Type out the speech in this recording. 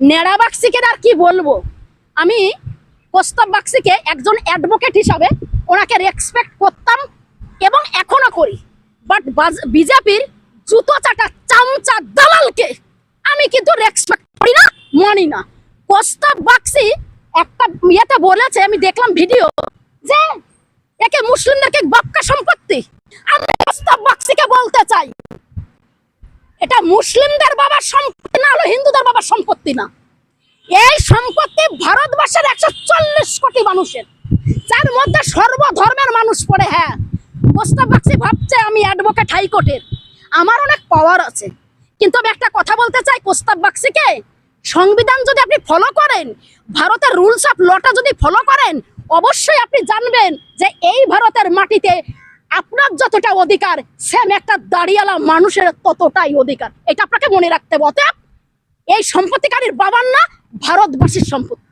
নেড়া বাক্সিকে আর কি বলব? আমি প্রস্তাব বাক্সিকে একজন অ্যাডভোকেট হিসাবে ওনাকে রেসপেক্ট করতাম এবং এখনও করি। বাট বিজেপির জুতো চাটা চামচা দালালকে আমি কিন্তু রেসপেক্ট করি না, মানি না। প্রস্তাব বাক্সি একটা ইয়েতে বলেছে, আমি দেখলাম ভিডিও যে একে মুসলিমদেরকে বাক্কা সম্পত্তি। আমি প্রস্তাব বাক্সিকে বলতে চাই, এটা মুসলিমদের বাবার সম্পত্তি না হলো হিন্দুদের বাবার সম্পত্তি না। এই সম্পত্তি ভারতবর্ষের একশো চল্লিশ কোটি মানুষের। যার মধ্যে সর্বধর্মের মানুষ পড়ে হ্যাঁ। প্রস্তাব বাক্সি ভাবছে আমি অ্যাডভোকেট হাইকোর্টের আমার অনেক পাওয়ার আছে। কিন্তু আমি একটা কথা বলতে চাই প্রস্তাব বাক্সিকে সংবিধান যদি আপনি ফলো করেন, ভারতের রুলস অফ লটা যদি ফলো করেন, অবশ্যই আপনি জানবেন যে এই ভারতের মাটিতে আপনার যতটা অধিকার সেম একটা দাঁড়িয়ালা মানুষের ততটাই অধিকার। এটা আপনাকে মনে রাখতে হবে। অতএব এই সম্পত্তিকারীর বাবার না ভারতবাসীর সম্পত্তি।